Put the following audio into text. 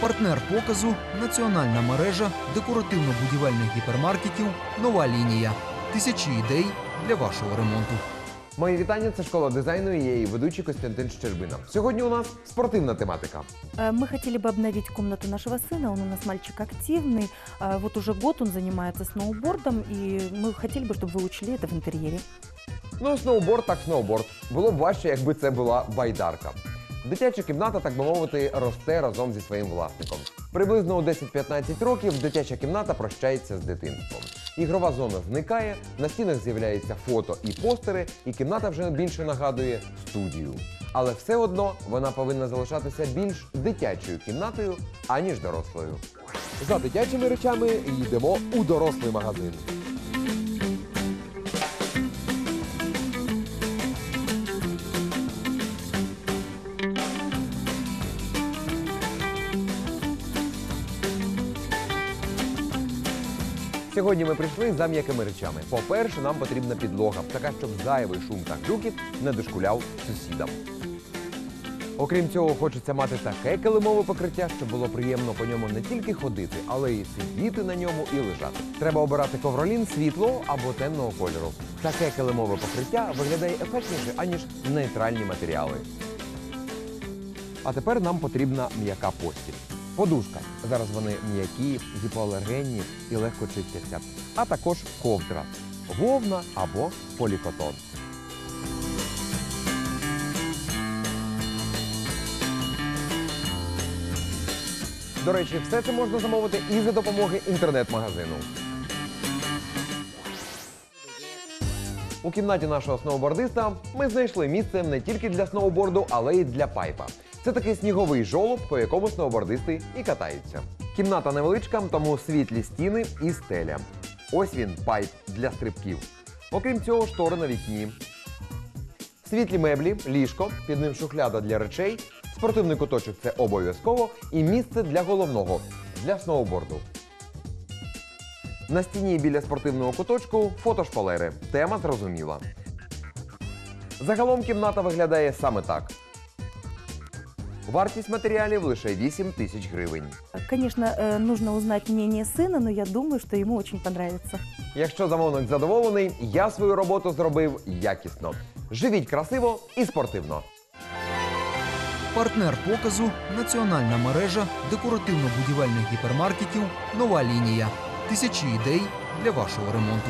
Партнер показу національна мережа декоративно-будівельних гіпермаркетів Нова лінія. Тисячі ідей для вашого ремонту. Мої вітання. Це школа дизайну і я її ведучий Костянтин Щербина. Сьогодні у нас спортивна тематика. Э, Мы хотели бы обновить комнату нашего сына. Он у нас мальчик активный. А Вот уже год он занимается сноубордом, и мы хотели бы, чтобы вы учли это в интерьере. Ну, сноуборд так сноуборд. Було б важче, якби це була байдарка. Дитяча кімната, так би мовити, росте разом зі своїм власником. Приблизно у 10-15 років дитяча кімната прощається з дитинством. Ігрова зона зникає, на стінах з'являються фото і постери, і кімната вже більше нагадує студію. Але все одно вона повинна залишатися більш дитячою кімнатою, аніж дорослою. За дитячими речами йдемо у дорослий магазин. Сьогодні ми прийшли за м'якими речами. По-перше, нам потрібна підлога, така, щоб зайвий шум та грюкіт не дошкуляв сусідам. Окрім цього, хочеться мати таке килимове покриття, щоб було приємно по ньому не тільки ходити, але й сидіти на ньому і лежати. Треба обирати ковролін світлого або темного кольору. Таке килимове покриття виглядає ефектніше, аніж нейтральні матеріали. А тепер нам потрібна м'яка постіль. Подушка. Зараз вони м'які, гіпоалергенні і легко чистяться. А також ковдра, вовна або полікотон. До речі, все це можна замовити і за допомоги інтернет-магазину. У кімнаті нашого сноубордиста ми знайшли місце не тільки для сноуборду, але й для пайпа. Це такий сніговий жолоб, по якому сноубордисти і катаються. Кімната невеличка, тому світлі стіни і стеля. Ось він, пайп для стрибків. Окрім цього, штори на вікні. Світлі меблі, ліжко, під ним шухляда для речей, спортивний куточок це обов'язково, і місце для головного для сноуборду. На стіні біля спортивного куточку фотошпалери. Тема зрозуміла. Загалом кімната виглядає саме так. Вартість матеріалів лише 8 тисяч гривень. Конечно, э, нужно узнать мнение сына, но я думаю, что ему очень понравится. Якщо замовник задоволений, я свою роботу зробив якісно. Живіть красиво і спортивно. Партнер показу національна мережа декоративно-будівельних гіпермаркетів Нова лінія. Тисячі ідей для вашого ремонту.